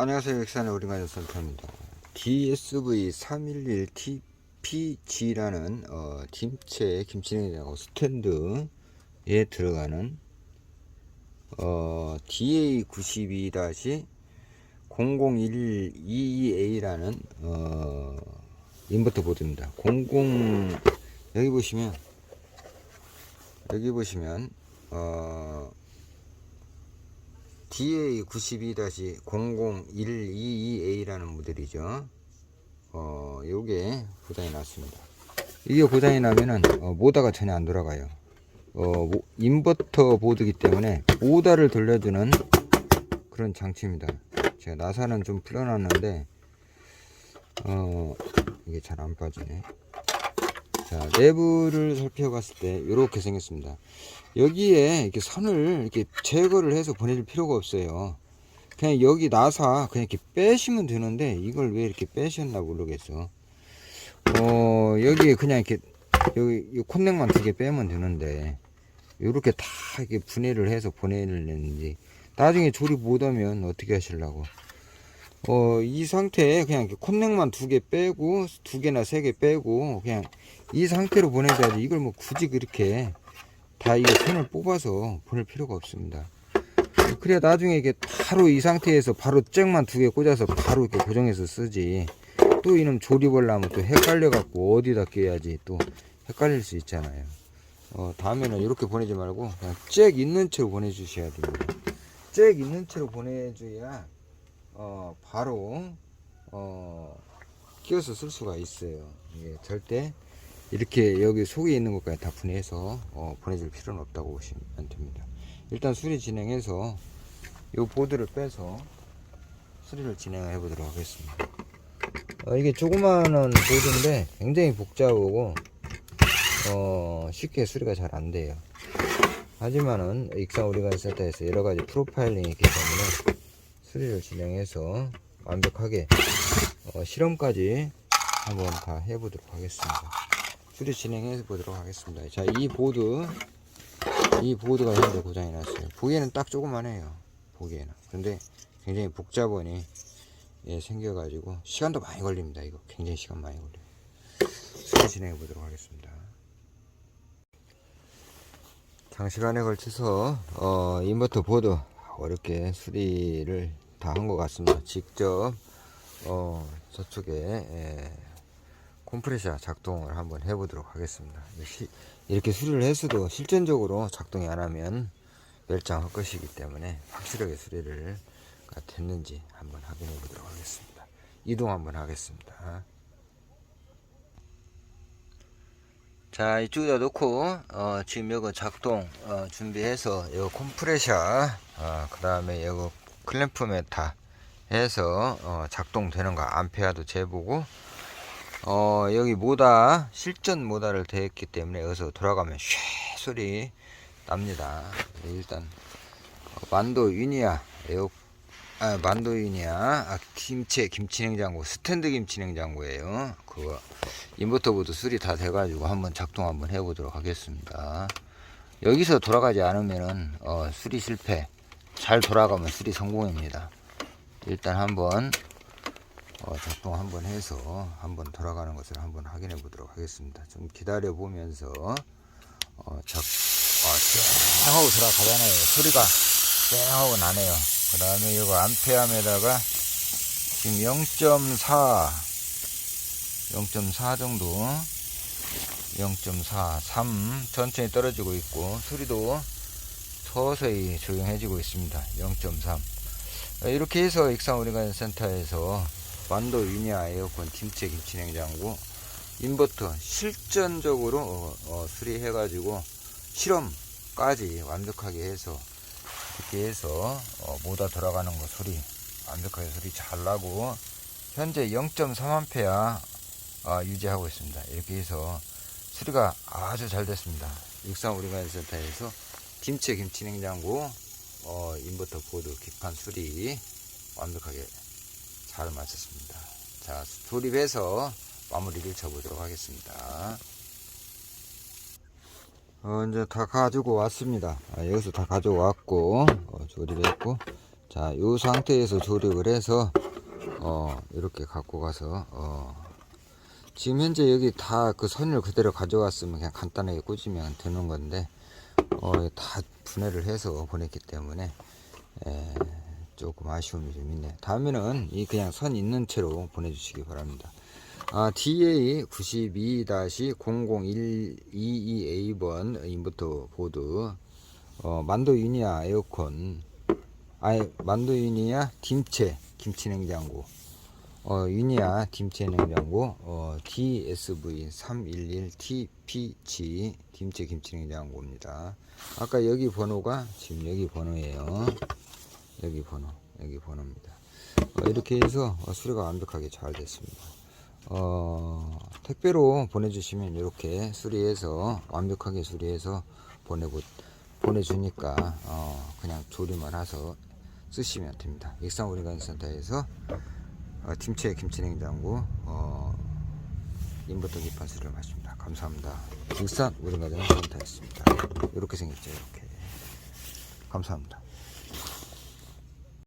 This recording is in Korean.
안녕하세요. 익산의 오리가요 센터입니다. DSV 311 TPG라는 어, 김치 김치냉장고 스탠드에 들어가는 어, DA92-00122A라는 어, 인버터 보드입니다. 00 여기 보시면 여기 보시면 어, DA92-00122A라는 모델이죠. 어, 요게 고장이 났습니다. 이게 고장이 나면은 어, 모다가 전혀 안 돌아가요. 어, 모- 인버터 보드기 때문에 모다를 돌려주는 그런 장치입니다. 제가 나사는 좀 풀어놨는데 어, 이게 잘 안 빠지네. 자, 내부를 살펴봤을 때 이렇게 생겼습니다. 여기에 이렇게 선을 이렇게 제거를 해서 보내줄 필요가 없어요. 그냥 여기 나사 그냥 이렇게 빼시면 되는데 이걸 왜 이렇게 빼셨나 모르겠어. 어, 여기에 그냥 이렇게 여기 이 콘넥만 두 개 빼면 되는데 이렇게 다 이렇게 분해를 해서 보내는지 나중에 조립 못하면 어떻게 하시려고? 어, 이 상태에 그냥 콘넥만 두 개 빼고 두 개나 세 개 빼고 그냥 이 상태로 보내줘야지 이걸 뭐 굳이 그렇게 다 이거 선을 뽑아서 보낼 필요가 없습니다. 그래야 나중에 이게 바로 이 상태에서 바로 잭만 두 개 꽂아서 바로 이렇게 고정해서 쓰지. 또 이놈 조립을 하면 또 헷갈려 갖고 어디다 끼워야지 또 헷갈릴 수 있잖아요. 어, 다음에는 이렇게 보내지 말고 그냥 잭 있는 채로 보내주셔야 됩니다. 잭 있는 채로 보내줘야 어, 바로 어, 끼워서 쓸 수가 있어요. 이게 절대 이렇게 여기 속에 있는 것까지 다 분해해서 어, 보내줄 필요는 없다고 보시면 됩니다. 일단 수리 진행해서 이 보드를 빼서 수리를 진행해 보도록 하겠습니다. 어, 이게 조그마한 보드인데 굉장히 복잡하고 어, 쉽게 수리가 잘 안 돼요. 하지만은 익산 우리가 센터에서 여러 가지 프로파일링이 있기 때문에 수리를 진행해서 완벽하게 어, 실험까지 한번 다 해보도록 하겠습니다. 수리 진행해 보도록 하겠습니다. 자, 이 보드, 이 보드가 현재 고장이 났어요. 보기에는 딱 조그만 해요. 보기에는. 근데 굉장히 복잡하니 예, 생겨가지고 시간도 많이 걸립니다. 이거 굉장히 시간 많이 걸려요. 수리 진행해 보도록 하겠습니다. 장시간에 걸쳐서 어, 인버터 보드 어렵게 수리를 다 한 것 같습니다. 직접 어, 저쪽에 예, 컴프레셔 작동을 한번 해보도록 하겠습니다. 시- 이렇게 수리를 했어도 실전적으로 작동이 안 하면 멸장할 것이기 때문에 확실하게 수리를 가 됐는지 한번 확인해 보도록 하겠습니다. 이동 한번 하겠습니다. 자 이쪽에다 놓고 어, 지금 이거 작동 어, 준비해서 이거 컴프레셔 어, 그 다음에 이거 클램프 메타 해서 어, 작동되는 거 암페어도 재보고 어, 여기 모다 실전 모다를 대했기 때문에 여기서 돌아가면 쉐 소리 납니다. 네, 일단 어, 만도 유니아 에어 아, 만도 유니아 아, 김치 김치 냉장고 스탠드 김치 냉장고예요 그거 인버터 보드 수리 다 돼가지고 한번 작동 한번 해보도록 하겠습니다 여기서 돌아가지 않으면은 어, 수리 실패 잘 돌아가면 수리 성공입니다 일단 한번 어, 작동 한번 해서 한번 돌아가는 것을 한번 확인해 보도록 하겠습니다. 좀 기다려 보면서 어, 작, 어, 쨍 하고 돌아가잖아요. 소리가 쨍 하고 나네요. 그 다음에 이거 암페암에다가 지금 0.4 0.4 정도 0.4 3 천천히 떨어지고 있고 소리도 서서히 조용해지고 있습니다. 0.3 이렇게 해서 익산 우리가 센터에서 만도 유니아 에어컨 김치 김치냉장고 인버터 실전적으로 어, 어, 수리해 가지고 실험까지 완벽하게 해서 이렇게 해서 어, 모다 들어가는 거 소리 완벽하게 소리 잘 나고 현재 0.3A 어, 유지하고 있습니다. 이렇게 해서 수리가 아주 잘 됐습니다. 익산 우리가 센터에서 김치 김치 냉장고 어, 인버터 보드 기판 수리 완벽하게 잘 마쳤습니다. 자, 조립해서 마무리를 쳐보도록 하겠습니다. 어, 이제 다 가지고 왔습니다. 아, 여기서 다 가져왔고, 어, 조립했고, 자, 이 상태에서 조립을 해서 어, 이렇게 갖고 가서 어, 지금 현재 여기 다 그 선을 그대로 가져왔으면 그냥 간단하게 꽂으면 되는 건데 어, 다 분해를 해서 보냈기 때문에 에, 조금 아쉬움이 좀 있네. 다음에는 이 그냥 선 있는 채로 보내주시기 바랍니다. 아, DA 92-00122A번 인버터 보드 어, 만도 유니아 에어컨 아니 만도 유니아 김치 김치 냉장고 어, 유니아 김치 냉장고 어, DSV 311 TPG 김치 김치 냉장고입니다. 아까 여기 번호가 지금 여기 번호예요. 여기 번호 여기 번호입니다. 어, 이렇게 해서 어, 수리가 완벽하게 잘 됐습니다. 어, 택배로 보내주시면 이렇게 수리해서 완벽하게 수리해서 보내고 보내주니까 어, 그냥 조리만 해서 쓰시면 됩니다. 익산 우리간센터에서 어, 팀체 김치냉장고 어, 인버터 기판 수리를 마칩니다. 감사합니다. 익산 우리간센터였습니다. 이렇게 생겼죠. 이렇게 감사합니다.